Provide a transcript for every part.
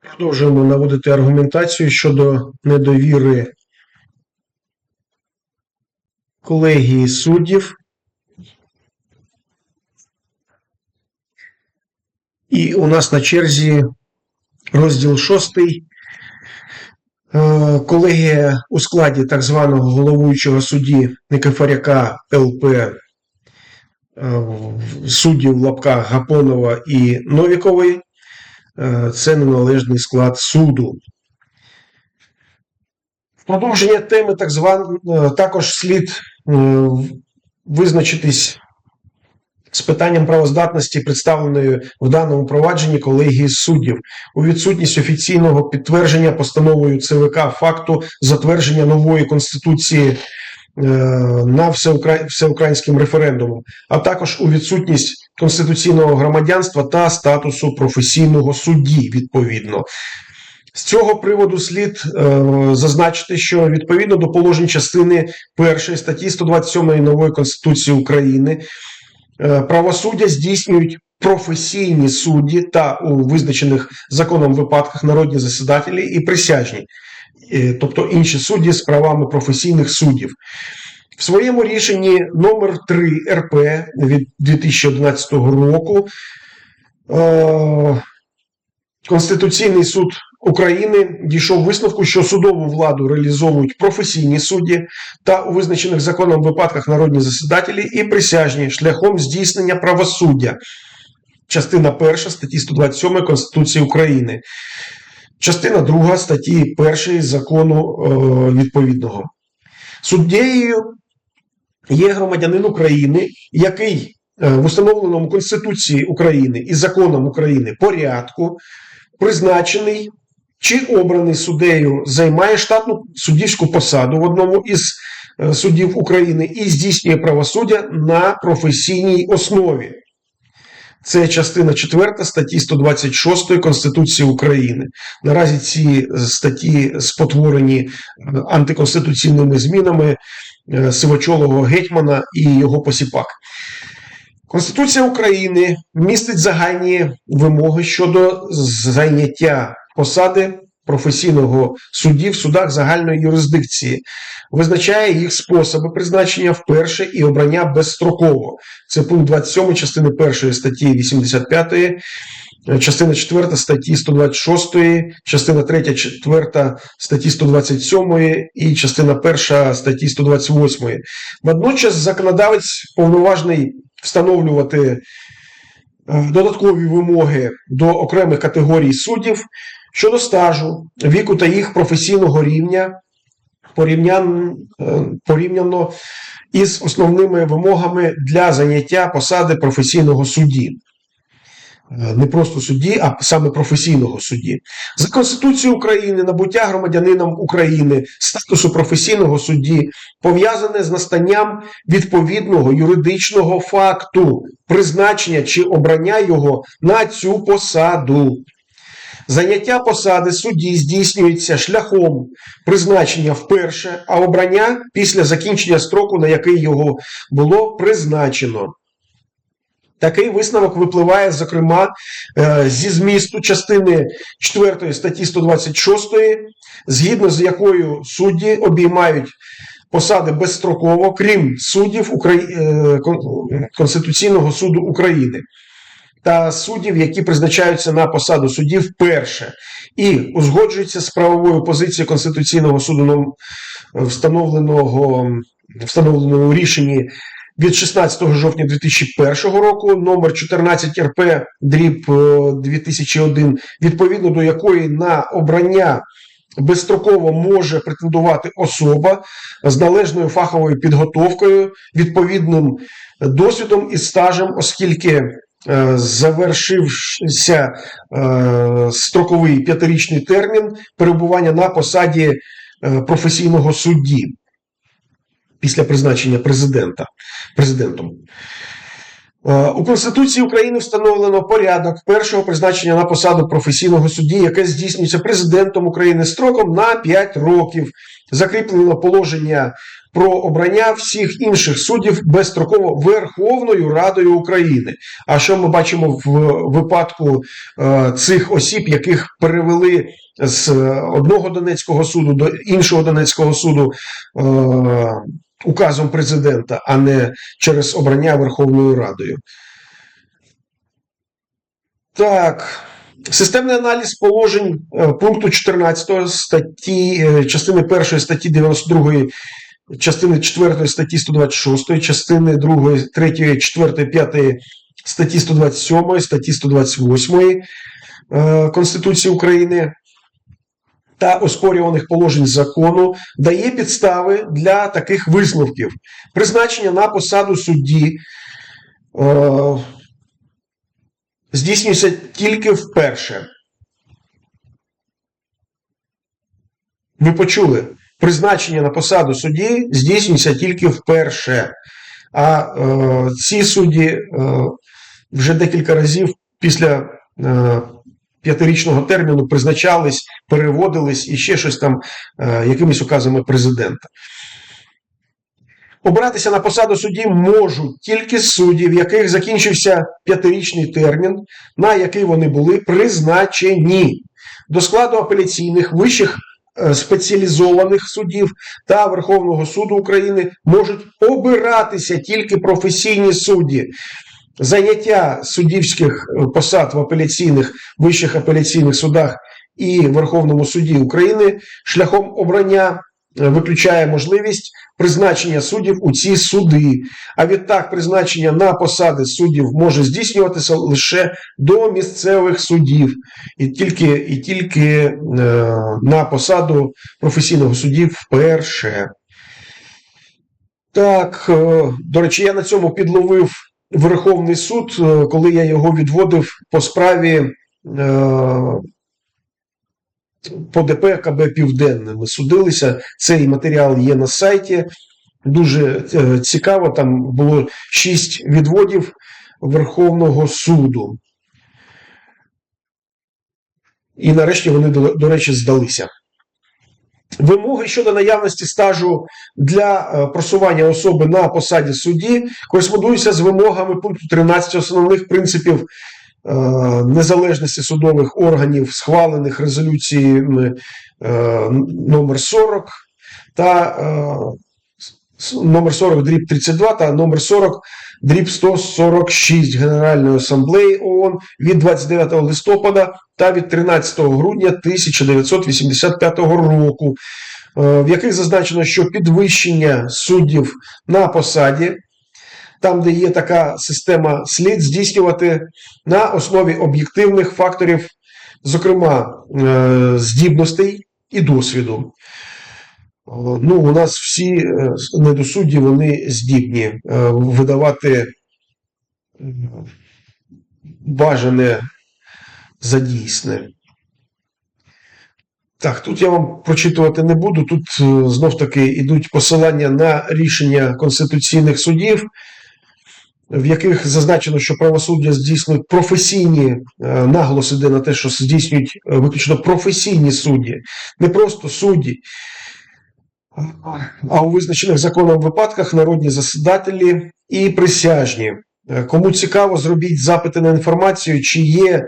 Продовжуємо наводити аргументацію щодо недовіри колегії суддів. І у нас на черзі розділ шостий. Е, Колегія у складі так званого головуючого судді Никифоряка ЛП е, суддів в лапках Гапонова і Новікової. Е, Це неналежний склад суду. В продовження теми так зван, е, також слід е, визначитись з питанням правоздатності, представленої в даному провадженні колегії суддів, у відсутність офіційного підтвердження постановою ЦВК факту затвердження нової конституції на всеукра... всеукраїнським референдумом, а також у відсутність конституційного громадянства та статусу професійного судді відповідно. З цього приводу слід е, зазначити, що відповідно до положень частини 1 статті 127 нової Конституції України е, правосуддя здійснюють професійні судді та у визначених законом випадках народні засідателі і присяжні, е, тобто інші судді з правами професійних суддів. В своєму рішенні номер 3 РП від 2011 року е, Конституційний суд України дійшов висновку, що судову владу реалізовують професійні судді та у визначених законом випадках народні засідателі і присяжні шляхом здійснення правосуддя. Частина 1 статті 127 Конституції України, частина 2 статті 1 закону е, відповідного. Суддєю є громадянин України, який е, в установленому Конституції України і законом України порядку призначений чи обраний суддею, займає штатну суддівську посаду в одному із е, суддів України і здійснює правосуддя на професійній основі. Це частина 4 статті 126 Конституції України. Наразі ці статті спотворені е, антиконституційними змінами е, сивочолого гетьмана і його посіпак. Конституція України містить загальні вимоги щодо зайняття посади професійного судді в судах загальної юрисдикції, визначає їх способи призначення вперше і обрання безстроково. Це пункт 27 частини 1 статті 85, частина 4 статті 126, частина 3, 4 статті 127 і частина 1 статті 128. Водночас законодавець повноважний встановлювати е, додаткові вимоги до окремих категорій суддів щодо стажу, віку та їх професійного рівня порівнян, е, порівняно із основними вимогами для заняття посади професійного судді. Е, Не просто судді, а саме професійного судді. За Конституцією України набуття громадянином України статусу професійного судді пов'язане з настанням відповідного юридичного факту призначення чи обрання його на цю посаду. Заняття посади судді здійснюється шляхом призначення вперше, а обрання після закінчення строку, на який його було призначено. Такий висновок випливає, зокрема, е, зі змісту частини 4 статті 126, згідно з якою судді обіймають посади безстроково, крім суддів е, Конституційного суду України та суддів, які призначаються на посаду суддів вперше, і узгоджуються з правовою позицією Конституційного суду ном- встановленого встановленого у рішенні від 16 жовтня 2001 року, номер 14 РП дріб е, 2001, відповідно до якої на обрання безстроково може претендувати особа з належною фаховою підготовкою, відповідним досвідом і стажем, оскільки е, завершився е, строковий п'ятирічний термін перебування на посаді е, професійного судді після призначення президента президентом. Е, У Конституції України встановлено порядок першого призначення на посаду професійного судді, яке здійснюється президентом України строком на 5 років. Закріплено положення про обрання всіх інших суддів безстроково Верховною Радою України. А що ми бачимо в випадку е, цих осіб, яких перевели з одного Донецького суду до іншого Донецького суду е, указом президента, а не через обрання Верховною Радою? Так. Системний аналіз положень е, пункту 14 статті, е, частини 1 статті 92, частини 4 статті 126, частини 2, 3, 4, 5 статті 127, статті 128 е, Конституції України та оспорюваних положень закону дає підстави для таких висновків. Призначення на посаду судді е, здійснюється тільки вперше. Ви почули, призначення на посаду судді здійснюється тільки вперше. А е, ці судді е, вже декілька разів після е, п'ятирічного терміну призначались, переводились і ще щось там е, якимись указами президента. Обиратися на посаду судді можуть тільки судді, в яких закінчився п'ятирічний термін, на який вони були призначені до складу апеляційних вищих спеціалізованих судів та Верховного суду України можуть обиратися тільки професійні судді. Заняття суддівських е, посад в апеляційних вищих апеляційних судах і Верховному суді України шляхом обрання е, виключає можливість призначення суддів у ці суди. А відтак призначення на посади суддів може здійснюватися лише до місцевих судів, і тільки і тільки е, на посаду професійного судді вперше. Так, е, до речі, я на цьому підловив Верховний суд, е, коли я його відводив по справі. Е, по ДП КБ Південне судилися. Цей матеріал є на сайті. Дуже е, цікаво. Там було шість відводів Верховного суду. І нарешті вони, до, речі, здалися. Вимоги щодо наявності стажу для е, просування особи на посаді судді кореспондуються з вимогами пункту 13 основних принципів незалежності судових органів, схвалених резолюціями е, номер 40 та е, номер 40 дріб 32 та номер 40 дріб 146 Генеральної асамблеї ООН від 29 листопада та від 13 грудня 1985 року, е, в яких зазначено, що підвищення суддів на посаді, там, де є така система, слід здійснювати на основі об'єктивних факторів, зокрема е, здібностей і досвіду. Ну, у нас всі е, недосудді вони здібні е, видавати бажане за дійсне. Так, тут я вам прочитувати не буду. Тут знов таки йдуть посилання на рішення конституційних судів, в яких зазначено, що правосуддя здійснюють професійні наголос іде на те, що здійснюють виключно професійні судді, не просто судді. А у визначених законом випадках народні засідателі і присяжні. Е, кому цікаво, зробіть запити на інформацію, чи є е,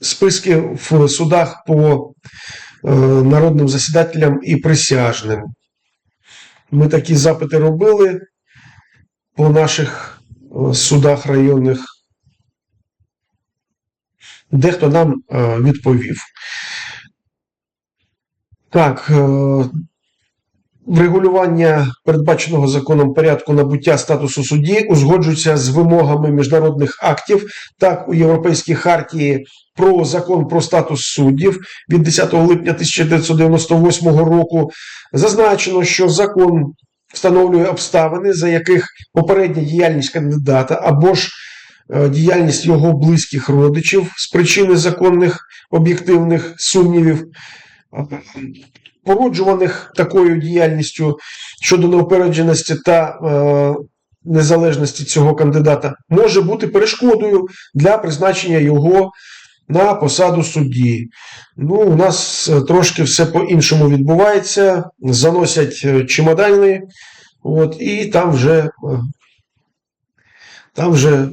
списки в судах по е, народним засідателям і присяжним. Ми такі запити робили по наших е, судах районних. Дехто нам е, відповів. Так, е, врегулювання передбаченого законом порядку набуття статусу судді узгоджується з вимогами міжнародних актів, так у Європейській хартії про закон про статус суддів від 10 липня 1998 року. Зазначено, що закон встановлює обставини, за яких попередня діяльність кандидата або ж е, діяльність його близьких родичів з причини законних об'єктивних сумнівів породжуваних такою діяльністю щодо неупередженості та е, незалежності цього кандидата, може бути перешкодою для призначення його на посаду судді. Ну, у нас е, трошки все по-іншому відбувається. Заносять е, чемодани, от, і там вже, е, там вже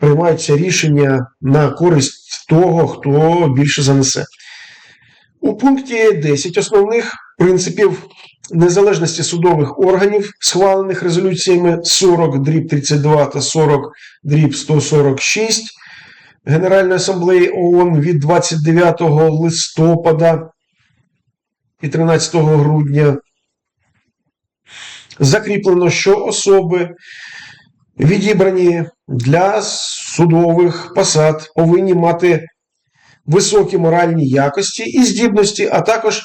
приймаються рішення на користь того, хто більше занесе. У пункті 10 основних принципів незалежності судових органів, схвалених резолюціями 40 дріб 32 та 40 дріб 146 Генеральної асамблеї ООН від 29 листопада і 13 грудня. Закріплено, що особи, відібрані для судових посад, повинні мати високі моральні якості і здібності, а також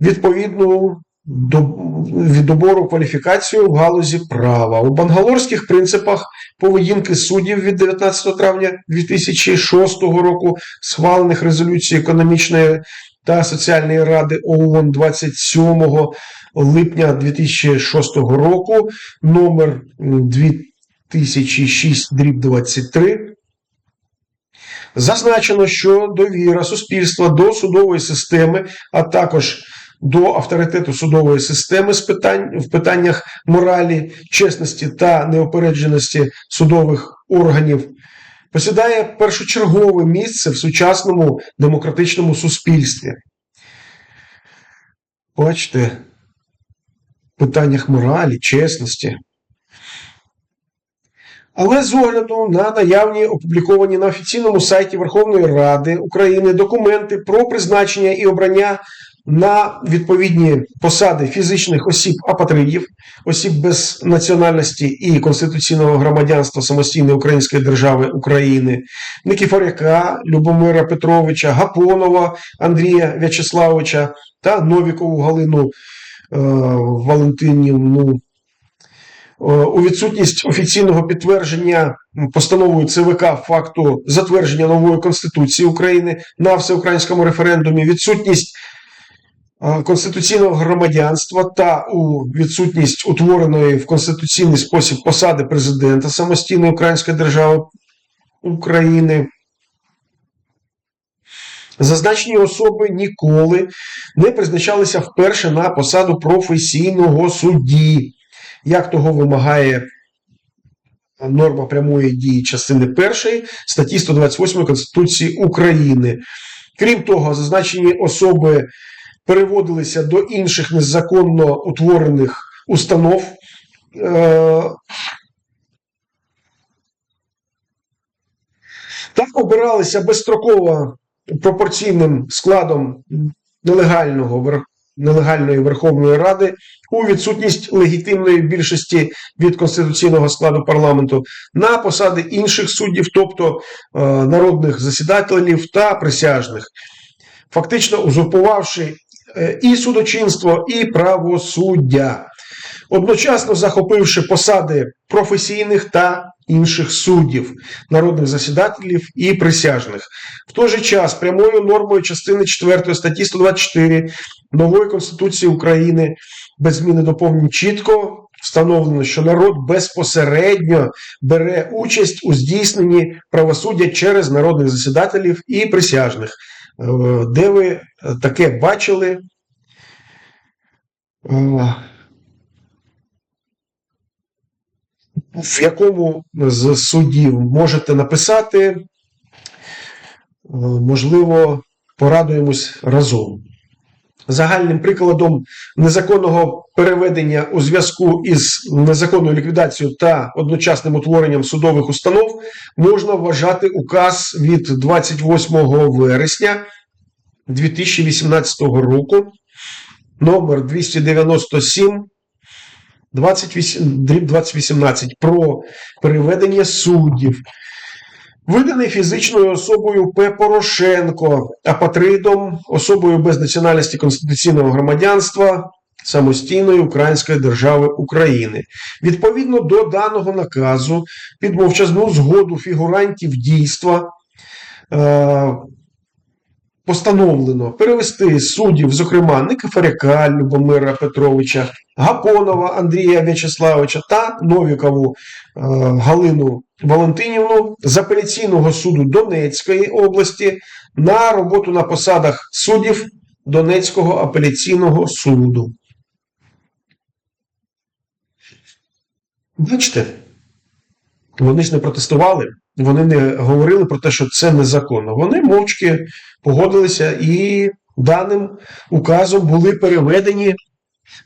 відповідну до відбору кваліфікацію в галузі права. У бангалорських принципах поведінки суддів від 19 травня 2006 року, схвалених резолюцій економічної та соціальної ради ООН 27 липня 2006 року, номер 2006 23, Зазначено, що довіра суспільства до судової системи, а також до авторитету судової системи з питань, в питаннях моралі, чесності та неопередженості судових органів посідає першочергове місце в сучасному демократичному суспільстві. Бачите, в питаннях моралі, чесності. Але з огляду на наявні опубліковані на офіційному сайті Верховної Ради України документи про призначення і обрання на відповідні посади фізичних осіб апатридів, осіб без національності і конституційного громадянства самостійної Української держави України, Никіфоряка, Любомира Петровича, Гапонова Андрія В'ячеславовича та Новікову Галину е, Валентинівну. Е, У відсутність офіційного підтвердження постановою ЦВК факту затвердження нової Конституції України на всеукраїнському референдумі, відсутність е, конституційного громадянства та у відсутність утвореної в конституційний спосіб посади президента самостійної Української держави України. Зазначені особи ніколи не призначалися вперше на посаду професійного судді як того вимагає норма прямої дії частини 1 статті 128 Конституції України. Крім того, зазначені особи переводилися до інших незаконно утворених установ. Е, Так обиралися безстроково пропорційним складом нелегального нелегальної Верховної Ради у відсутність легітимної більшості від конституційного складу парламенту на посади інших суддів, тобто е, народних засідателів та присяжних, фактично узурпувавши е, і судочинство, і правосуддя, одночасно захопивши посади професійних та інших суддів, народних засідателів і присяжних. В той же час прямою нормою частини 4 статті 124 нової Конституції України без зміни доповнень чітко встановлено, що народ безпосередньо бере участь у здійсненні правосуддя через народних засідателів і присяжних. Е, Де ви таке бачили? Е, В якому з суддів можете написати, Е, можливо, порадуємось разом. Загальним прикладом незаконного переведення у зв'язку із незаконною ліквідацією та одночасним утворенням судових установ можна вважати указ від 28 вересня 2018 року номер 297 28, дріб 2018 про переведення суддів, виданий фізичною особою П. Порошенко, апатридом, особою без національності конституційного громадянства самостійної Української держави України. Відповідно до даного наказу, під мовчазну згоду фігурантів дійства. Е, постановлено перевести суддів, зокрема Никифоряка Любомира Петровича, Гапонова Андрія В'ячеславовича та Новікову е, Галину Валентинівну з апеляційного суду Донецької області на роботу на посадах суддів Донецького апеляційного суду. Бачите, вони ж не протестували, вони не говорили про те, що це незаконно. Вони мовчки погодилися і даним указом були переведені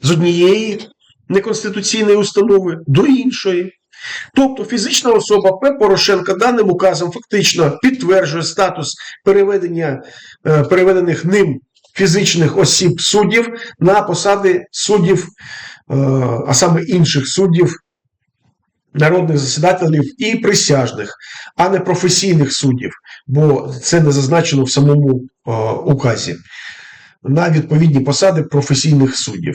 з однієї неконституційної установи до іншої. Тобто фізична особа П. Порошенка даним указом фактично підтверджує статус переведення е, переведених ним фізичних осіб суддів на посади суддів, е, а саме інших суддів, народних засідателів і присяжних, а не професійних суддів, бо це не зазначено в самому е, указі на відповідні посади професійних суддів.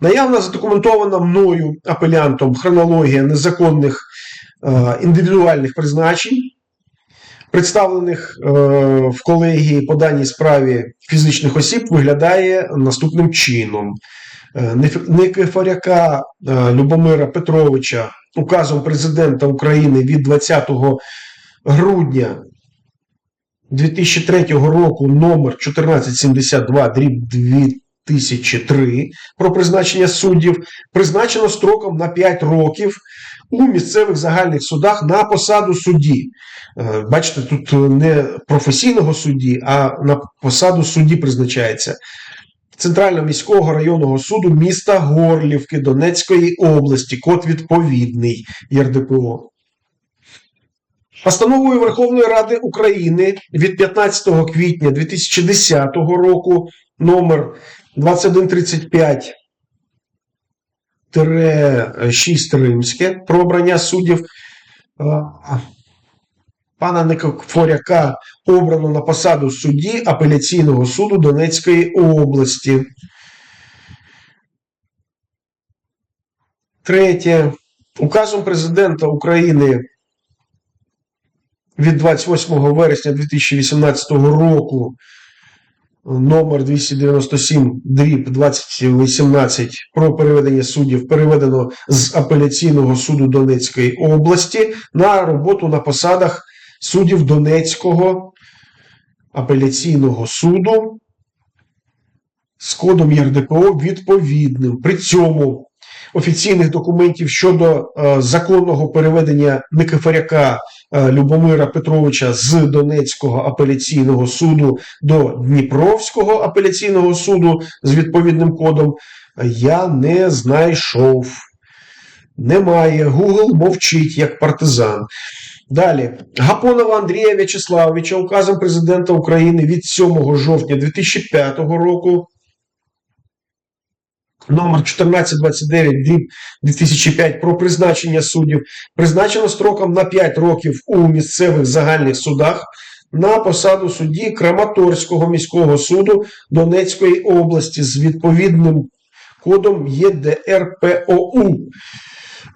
Наявна задокументована мною апелянтом хронологія незаконних е, індивідуальних призначень, представлених е, в колегії по даній справі фізичних осіб, виглядає наступним чином. Е, Никифоряка е, Любомира Петровича указом президента України від 20 грудня 2003 року номер 1472 дріб 2003 про призначення суддів призначено строком на 5 років у місцевих загальних судах на посаду судді. Е, Бачите, тут не професійного судді, а на посаду судді призначається. Центрального міського районного суду міста Горлівки Донецької області, код відповідний ЄРДПО. Постановою Верховної Ради України від 15 квітня 2010 року номер 2135 6 римське про обрання суддів пана Никофоряка обрано на посаду судді апеляційного суду Донецької області. Третє. Указом президента України від 28 вересня 2018 року номер 297 дріб 2018 про переведення суддів переведено з апеляційного суду Донецької області на роботу на посадах суддів Донецького апеляційного суду з кодом ЄРДПО відповідним. При цьому офіційних документів щодо е, законного переведення Никифоряка е, Любомира Петровича з Донецького апеляційного суду до Дніпровського апеляційного суду з відповідним кодом я не знайшов. Немає. Google мовчить як партизан. Далі. Гапонова Андрія В'ячеславовича указом президента України від 7 жовтня 2005 року номер 1429 дріб 2005 про призначення суддів призначено строком на 5 років у місцевих загальних судах на посаду судді Краматорського міського суду Донецької області з відповідним кодом ЄДРПОУ.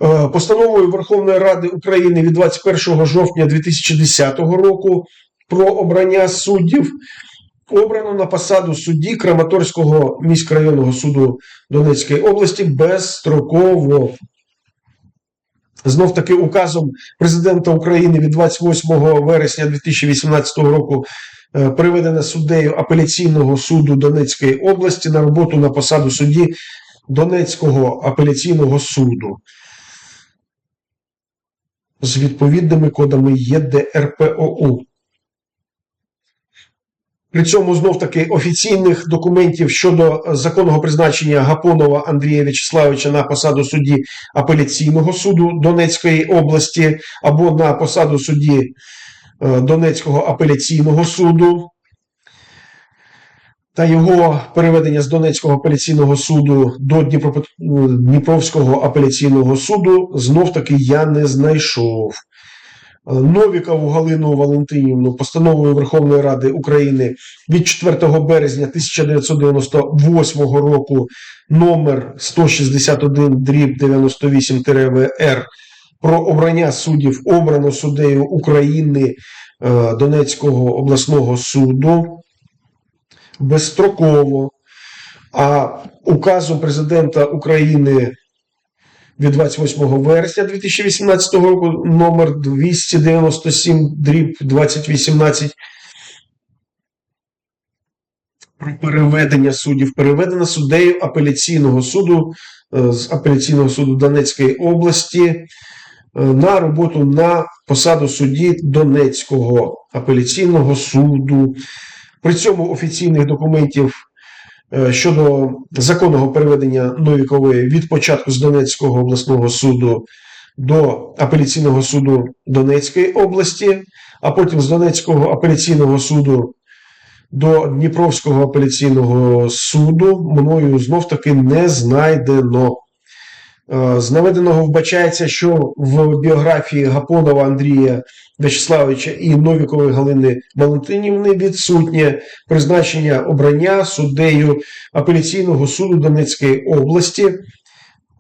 Е, Постановою Верховної Ради України від 21 жовтня 2010 року про обрання суддів обрано на посаду судді Краматорського міськрайонного суду Донецької області безстроково. Знов таки указом президента України від 28 вересня 2018 року е, переведена суддею апеляційного суду Донецької області на роботу на посаду судді Донецького апеляційного суду з відповідними кодами ЄДРПОУ. При цьому знов таки офіційних документів щодо законного призначення Гапонова Андрія В'ячеславовича на посаду судді апеляційного суду Донецької області або на посаду судді е, Донецького апеляційного суду та його переведення з Донецького апеляційного суду до Дніпропет... Дніпровського апеляційного суду знов таки я не знайшов. Новікову Галину Валентинівну постановою Верховної Ради України від 4 березня 1998 року номер 161 дріб 98 ВР про обрання суддів обрано суддею України е, Донецького обласного суду безстроково, а указом президента України від 28 вересня 2018 року номер 297 дріб 2018 про переведення суддів, переведено суддею апеляційного суду е, з апеляційного суду Донецької області е, на роботу на посаду судді Донецького апеляційного суду. При цьому офіційних документів е, щодо законного переведення Новікової від початку з Донецького обласного суду до апеляційного суду Донецької області, а потім з Донецького апеляційного суду до Дніпровського апеляційного суду мною знов таки не знайдено. Е, З наведеного вбачається, що в біографії Гапонова Андрія Вячеславовича і Новікової Галини Валентинівни відсутнє призначення обрання суддею апеляційного суду Донецької області.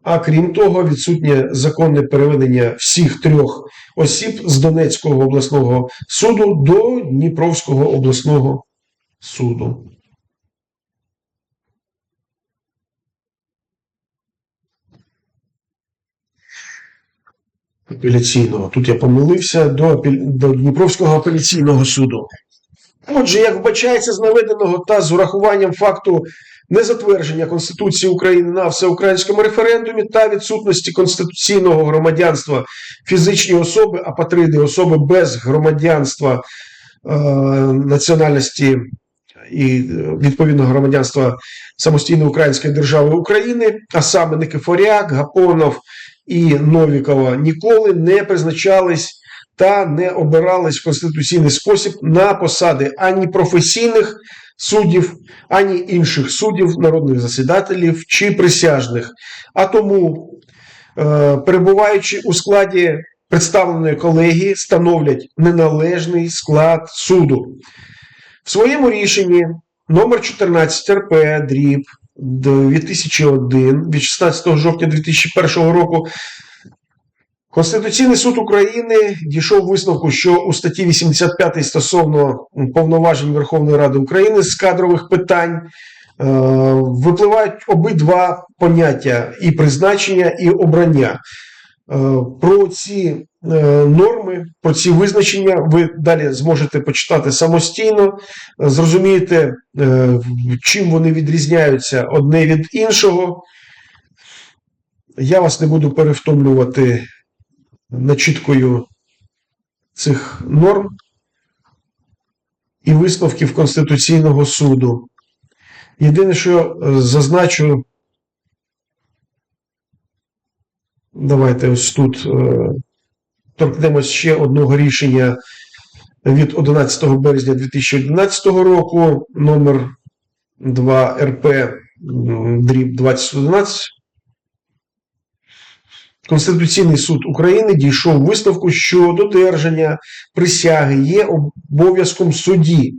А крім того, відсутнє законне переведення всіх трьох осіб з Донецького обласного суду до Дніпровського обласного суду. Апеляційного. Тут я помилився до, апель- до Дніпровського апеляційного суду. Отже, як вбачається з наведеного та з урахуванням факту незатвердження Конституції України на всеукраїнському референдумі та відсутності конституційного громадянства фізичні особи, апатриди, особи без громадянства е, національності і е, відповідного громадянства самостійної Української держави України, а саме Никифоряк, Гапонов і Новікова ніколи не призначались та не обирались в конституційний спосіб на посади ані професійних суддів, ані інших суддів, народних засідателів чи присяжних. А тому, е, перебуваючи у складі представленої колегії, становлять неналежний склад суду. В своєму рішенні номер 14 РП дріб 2001 від 16 жовтня 2001 року Конституційний суд України дійшов висновку, що у статті 85 стосовно повноважень Верховної Ради України з кадрових питань е, випливають обидва поняття і призначення, і обрання. Е, Про ці е, норми, про ці визначення ви далі зможете почитати самостійно, зрозумієте, е, чим вони відрізняються одне від іншого. Я вас не буду перевтомлювати начіткою цих норм і висновків Конституційного суду. Єдине, що зазначу, давайте ось тут е, торкнемось ще одного рішення від 11 березня 2011 року, номер 2 РП дріб 2011. Конституційний суд України дійшов висновку, що додержання присяги є обов'язком судді,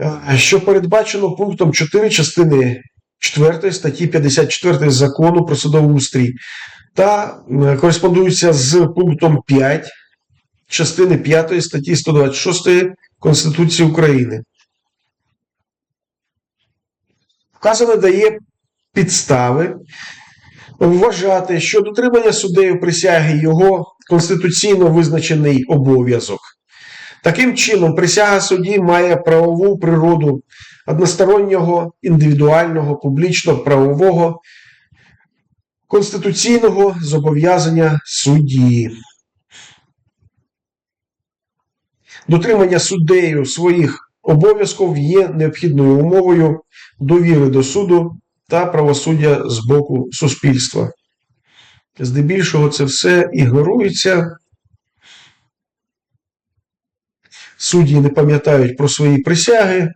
е, що передбачено пунктом 4 частини 4 статті 54 закону про судоустрій та кореспондується з пунктом 5 частини 5 статті 126 Конституції України. Вказане дає підстави вважати, що дотримання суддею присяги його конституційно визначений обов'язок. Таким чином, присяга судді має правову природу одностороннього, індивідуального, публічно-правового, конституційного зобов'язання судді. Дотримання суддею своїх обов'язків є необхідною умовою довіри до суду та правосуддя з боку суспільства. Здебільшого це все ігнорується. Судді не пам'ятають про свої присяги,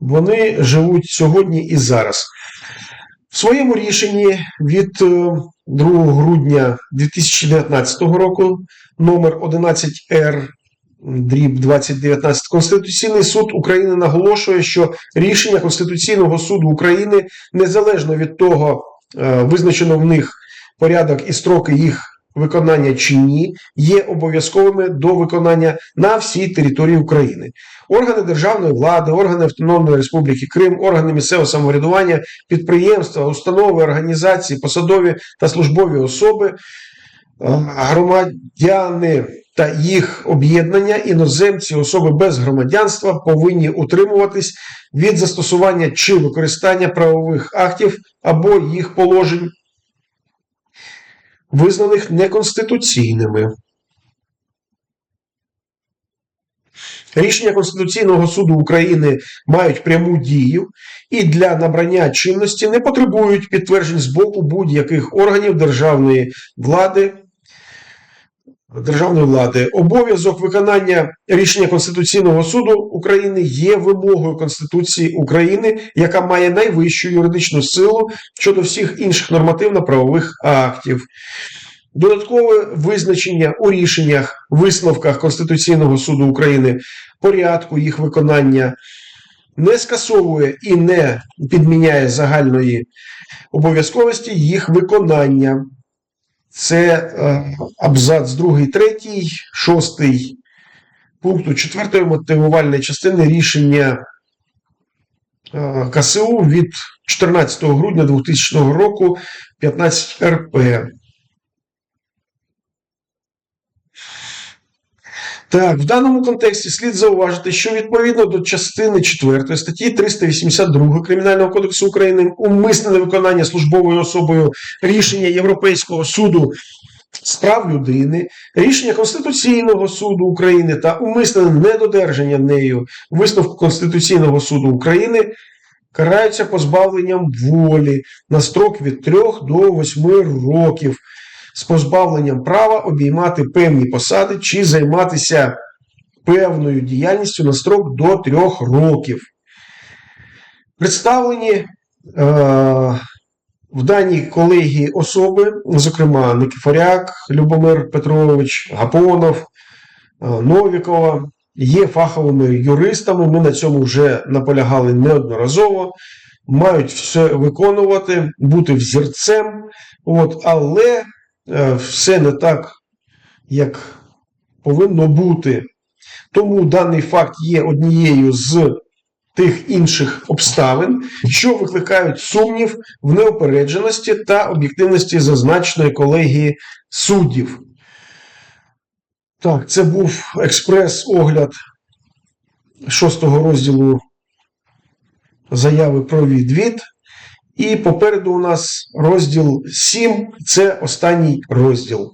вони живуть сьогодні і зараз. В своєму рішенні від е, 2 грудня 2019 року номер 11 Р дріб 2019 Конституційний суд України наголошує, що рішення Конституційного суду України незалежно від того, е, визначено в них порядок і строки їх виконання чи ні є обов'язковими до виконання на всій території України. Органи державної влади, органи Автономної Республіки Крим, органи місцевого самоврядування, підприємства, установи, організації, посадові та службові особи, е, громадяни та їх об'єднання, іноземці, особи без громадянства повинні утримуватись від застосування чи використання правових актів або їх положень, визнаних неконституційними. Рішення Конституційного суду України мають пряму дію і для набрання чинності не потребують підтверджень з боку будь-яких органів державної влади. Державної влади обов'язок виконання рішення Конституційного суду України є вимогою Конституції України, яка має найвищу юридичну силу щодо всіх інших нормативно-правових актів. Додаткове визначення у рішеннях, висновках Конституційного суду України порядку їх виконання не скасовує і не підміняє загальної обов'язковості їх виконання. Це е, абзац 2, 3, 6 пункту 4 мотивувальної частини рішення е, КСУ від 14 грудня 2000 року 15 РП. Так, в даному контексті слід зауважити, що відповідно до частини 4 статті 382 Кримінального кодексу України умисне невиконання службовою особою рішення Європейського суду з прав людини, рішення Конституційного суду України та умисне недодержання нею висновку Конституційного суду України караються позбавленням волі на строк від 3 до 8 років з позбавленням права обіймати певні посади чи займатися певною діяльністю на строк до 3 років. Представлені е, в даній колегії особи, зокрема Никифоряк, Любомир Петрович, Гапонов, е, Новікова, є фаховими юристами. Ми на цьому вже наполягали неодноразово. Мають все виконувати, бути взірцем, от, але все не так, як повинно бути. Тому даний факт є однією з тих інших обставин, що викликають сумнів в неопередженості та об'єктивності зазначеної колегії суддів. Так, це був експрес-огляд шостого розділу заяви про відвід. І попереду у нас розділ 7 це останній розділ.